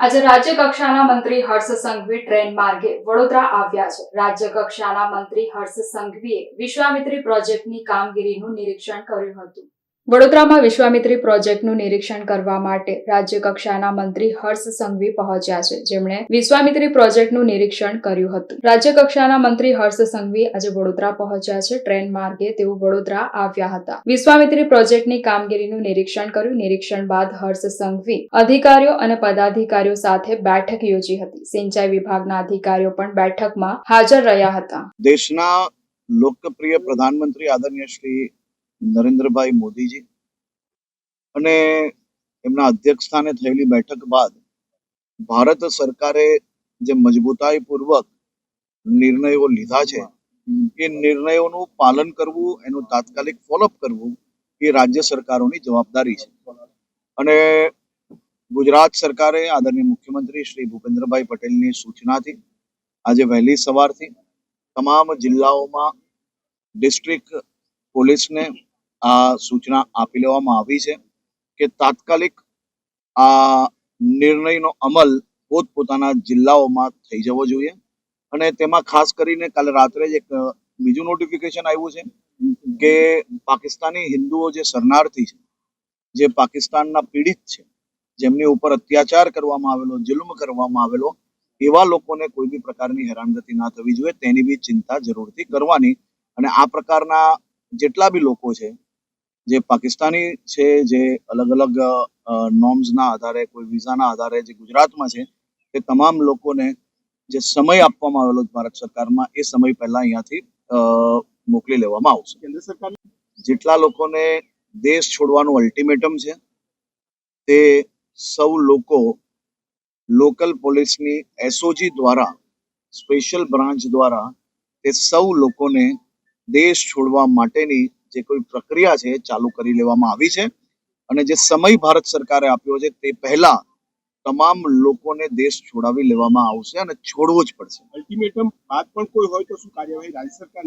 આજે રાજ્ય કક્ષાના મંત્રી હર્ષ સંઘવી ટ્રેન માર્ગે વડોદરા આવ્યા છે. રાજ્ય કક્ષાના મંત્રી હર્ષ સંઘવીએ વિશ્વામિત્રી પ્રોજેક્ટની કામગીરીનું નિરીક્ષણ કર્યું હતું. વડોદરામાં વિશ્વામિત્રી પ્રોજેક્ટનું નિરીક્ષણ કરવા માટે રાજ્ય મંત્રી હર્ષ સંઘવી પહોંચ્યા છે. જેમણે વિશ્વામિત્રી પ્રોજેક્ટનું નિરીક્ષણ કર્યું હતું. રાજ્ય મંત્રી હર્ષ સંઘવી આજે વડોદરા પહોંચ્યા છે. ટ્રેન માર્ગે તેઓ વડોદરા આવ્યા હતા. વિશ્વામિત્રી પ્રોજેક્ટની કામગીરીનું નિરીક્ષણ કર્યું. નિરીક્ષણ બાદ હર્ષ સંઘવી અધિકારીઓ અને પદાધિકારીઓ સાથે બેઠક યોજી હતી. સિંચાઈ વિભાગના અધિકારીઓ પણ બેઠકમાં હાજર રહ્યા હતા. દેશના લોકપ્રિય પ્રધાનમંત્રી આદરણીય શ્રી નરેન્દ્રભાઈ મોદીજી અને એમના અધ્યક્ષ થયેલી બેઠક બાદ ભારત સરકારે જે મજબૂતાઈ પૂર્વક નિર્ણયો લીધા છે, એ નિર્ણયોનું પાલન કરવું, એનું તાત્કાલિક ફોલોઅપ કરવું એ રાજ્ય સરકારોની જવાબદારી છે. અને ગુજરાત સરકારે આદરણીય મુખ્યમંત્રી શ્રી ભૂપેન્દ્રભાઈ પટેલની સૂચનાથી આજે વહેલી સવારથી તમામ જિલ્લાઓમાં ડિસ્ટ્રિક્ટ પોલીસને આ સૂચના આપી લેવામાં આવી છે કે તાત્કાલિક આ નિર્ણયનો અમલ પોતપોતાના જિલ્લાઓમાં થઈ જવો જોઈએ. અને તેમાં ખાસ કરીને કાલે રાત્રે જ એક બીજું નોટિફિકેશન આવ્યું છે કે પાકિસ્તાની હિન્દુઓ જે શરણાર્થી છે, જે પાકિસ્તાનના પીડિત છે, જેમની ઉપર અત્યાચાર કરવામાં આવેલો, જુલ્મ કરવામાં આવેલો, એવા લોકોને કોઈ બી પ્રકારની હેરાનગતિ ના થવી જોઈએ. તેની બી ચિંતા જરૂરથી કરવાની. અને આ પ્રકારના જેટલા બી લોકો છે જે પાકિસ્તાની છે જે અલગ અલગ નોર્મ્સના આધારે કોઈ વિઝાના આધારે જે ગુજરાતમાં છે તે તમામ લોકોને જે સમય આપવામાં આવેલો છે ભારત સરકારમાં એ સમય પહેલા અહીંયાથી મોકલી લેવામાં આવશે. કેન્દ્ર સરકાર જેટલા લોકોને દેશ છોડવાનું અલ્ટિમેટમ છે તે સૌ લોકો લોકલ પોલીસની એસઓજી દ્વારા સ્પેશિયલ બ્રાન્ચ દ્વારા તે સૌ લોકોને દેશ છોડવા માટેની જે કોઈ પ્રક્રિયા છે ચાલુ કરી લેવામાં આવી છે. અને જે સમય ભારત સરકારે આપ્યો છે તે પહેલા તમામ લોકોને દેશ છોડાવી લેવામાં આવશે અને છોડવો જ પડશે. અલ્ટિમેટમ બાદ પણ કોઈ હોય તો શું કાર્યવાહી રાજ્ય સરકાર